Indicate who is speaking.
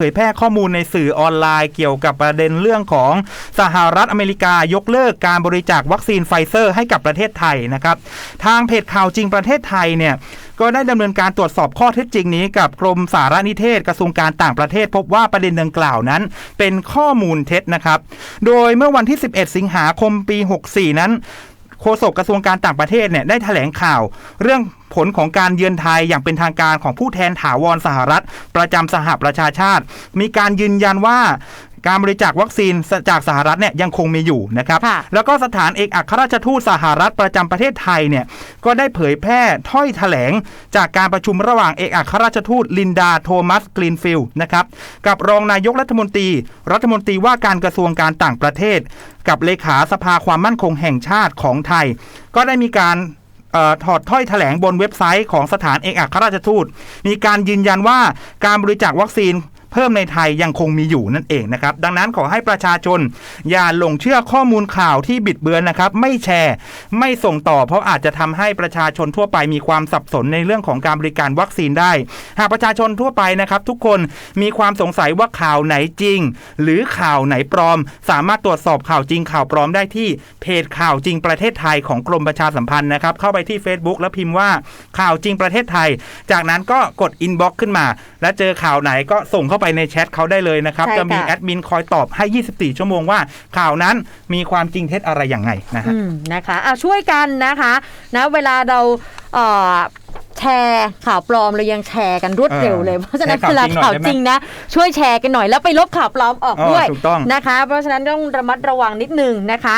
Speaker 1: เผยแพร่ข้อมูลในสื่อออนไลน์เกี่ยวกับประเด็นเรื่องของสหรัฐอเมริกายกเลิกการบริจาควัคซีนไฟเซอร์ให้กับประเทศไทยนะครับ ทางเพจข่าวจริงประเทศไทยเนี่ยก็ได้ดำเนินการตรวจสอบข้อเท็จจริงนี้กับกรมสารนิเทศกระทรวงการต่างประเทศ พบว่าประเด็นดังกล่าวนั้น เป็นข้อมูลเท็จนะครับ โดยเมื่อวันที่ 11 สิงหาคมปี 64 นั้น โฆษกกระทรวงการต่างประเทศเนี่ยได้แถลงข่าว เรื่องผลของการเยือนไทยอย่างเป็นทางการของผู้แทนถาวรสหรัฐ ประจำสหประชาชาติ มีการยืนยันว่า การบริจาควัคซีนจากสหรัฐเนี่ยยังคงมีอยู่นะครับ
Speaker 2: ค่ะ
Speaker 1: แล้วก็สถานเอกอัครราชทูตสหรัฐประจำประเทศไทยเนี่ยก็ได้เผยแพร่ถ้อยแถลง จากการประชุมระหว่างเอกอัครราชทูตลินดาโทมัสกรีนฟิลด์นะครับกับรองนายกรัฐมนตรี รัฐมนตรีว่าการกระทรวงการต่างประเทศ กับเลขาสภาความมั่นคงแห่งชาติของไทย ก็ได้มีการเออถอดถ้อยแถลงบนเว็บไซต์ของสถานเอกอัครราชทูต มีการยืนยันว่าการบริจาควัคซีน เพิ่มในไทยยังคงมีอยู่นั่นเองนะครับ ดังนั้นขอให้ประชาชน อย่าหลงเชื่อข้อมูลข่าวที่บิดเบือนนะครับ ไม่แชร์ ไม่ส่งต่อ เพราะอาจจะทำให้ประชาชนทั่วไปมีความสับสนในเรื่องของการบริการวัคซีนได้ หากประชาชนทั่วไปนะครับ ทุกคนมีความสงสัยว่าข่าวไหนจริง หรือข่าวไหนปลอม สามารถตรวจสอบข่าวจริงข่าวปลอมได้ที่เพจข่าวจริงประเทศไทยของกรมประชาสัมพันธ์นะครับเข้าไปที่ Facebook แล้วพิมพ์ว่าข่าวจริงประเทศไทย จากนั้นก็กดอินบ็อกซ์ขึ้นมา แล้วเจอข่าวไหนก็ส่งเข้าาไปในแชทเขาได้เลยนะครับ
Speaker 2: ใช่
Speaker 1: จะมี
Speaker 2: ค่ะ
Speaker 1: แอดมินคอยตอบให้ 24 ชั่วโมงว่า ข่าวนั้นมีความจริงเท็จอะไรอย่างไงนะฮะ
Speaker 2: อืมนะคะอะช่วยกันนะคะนะเวลาเราเอ่อแชร์ข่าวปลอมเรายังแชร์กันรวดเร็วเลย
Speaker 1: เออ
Speaker 2: เพราะฉะนั้น
Speaker 1: แชร์
Speaker 2: เวลา
Speaker 1: ข่าวจริงหน่อย
Speaker 2: ข่าวจริงนะ ช่วยแชร์กันหน่อยแล้วไปลบข่าวปลอมออก
Speaker 1: อ๋อ
Speaker 2: ด้วย
Speaker 1: ถูกต้อง
Speaker 2: นะคะ เพราะฉะนั้นต้องระมัดระวังนิดนึงนะคะ